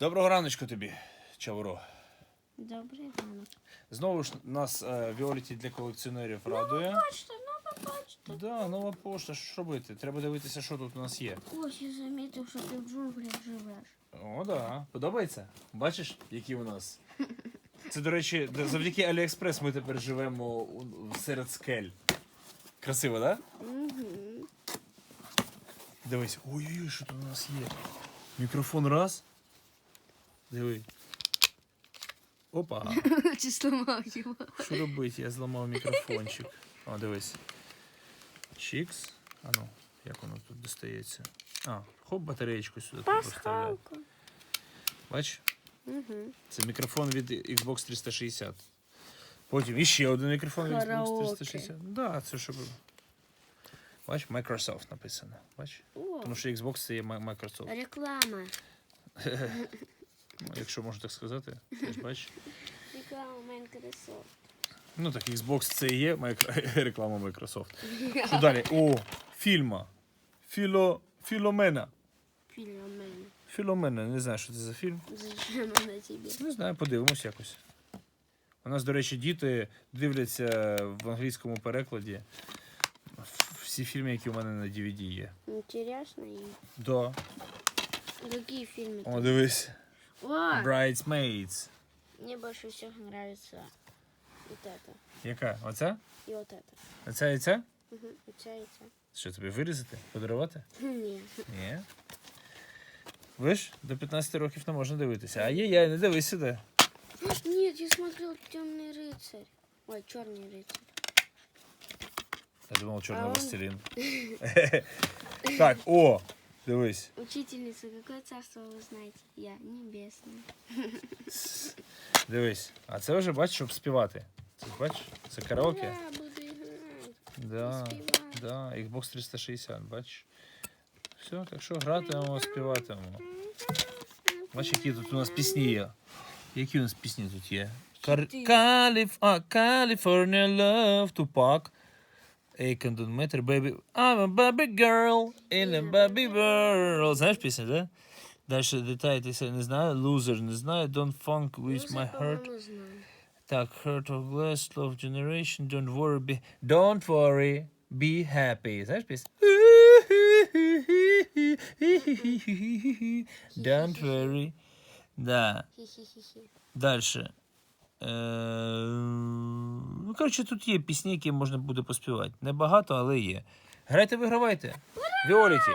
Доброго раночку тобі, Чавро. Добрий ранок. Знову ж нас е, Віоліті для колекціонерів радує. Бачите, ну побачите. Да, нова пошта, що робити? Треба дивитися, що тут у нас є. Ось я замітив, що ти в джунглях живеш. О, да. Подобається? Бачиш, які у нас? Це, до речі, завдяки Аліекспрес ми тепер живемо у- серед скель. Красиво, так? Да? Угу. Дивись. Ой-ой-ой, що тут у нас є. Мікрофон раз. Диви. Опа. Чи сломав його? Що робити? Я зламав мікрофончик. О, дивись. Чікс. А ну, як воно тут достається? А, хоп, батареєчку сюди тут поставляю. Бач, Угу. це мікрофон від Xbox 360. Потім іще один мікрофон від Xbox Караоке. 360. Да, це щоб. Бач, Microsoft написано. Бач? О, Тому що Xbox це є Microsoft. реклама. Якщо можна так сказати. Ти ж бач. Реклама Microsoft. Ну так, Xbox це і є реклама Microsoft. Що далі? О, фільма. Філо... Філомена. Філомен. Філомена, не знаю, що це за фільм. Зачем вона тобі? Не знаю, подивимось якось. У нас, до речі, діти дивляться в англійському перекладі всі фільми, які у мене на DVD є. Интересно им. Да. Какие фильмы? О, дивись. О, Bridesmaids. мне больше всех нравится вот это Яка? Оця? и вот это. Оця і ця? Угу. У тебя и тебя. Що тобі вирізати? Подарувати? Нет. Ні. Ви ж до 15 років не можна дивитися. А є, я не дивись сюди. Нет, я смотрел Темный рыцарь. Ой, черный рыцарь. Я думав, чорний А он- властелін. так, о, Дивись. Учительница, какое царство ви знаєте? Я небесне. Дивись. А це вже бачиш, щоб співати. Це бачиш? Це караоке. Я буду іграти. Да, да. Xbox 360, бачиш. Все, так що гратимемо, співатимемо. Бачиш, які тут у нас пісні є. Які у нас пісні тут є? Кар... Каліф... А, California Love, Тупак. 2 metre baby. I'm a baby girl in a baby world. Знаешь песню, да? Дальше детали я не знаю. Loser не знаю. Don't funk with my heart. Так, heart of glass, love generation. Don't worry, be... Don't worry, be happy. Знаешь песню? Don't worry. Да. Дальше. Е, Ну, коротше, тут є пісні, які можна буде поспівати. Небагато, але є. Грайте, вигравайте. Віоліті.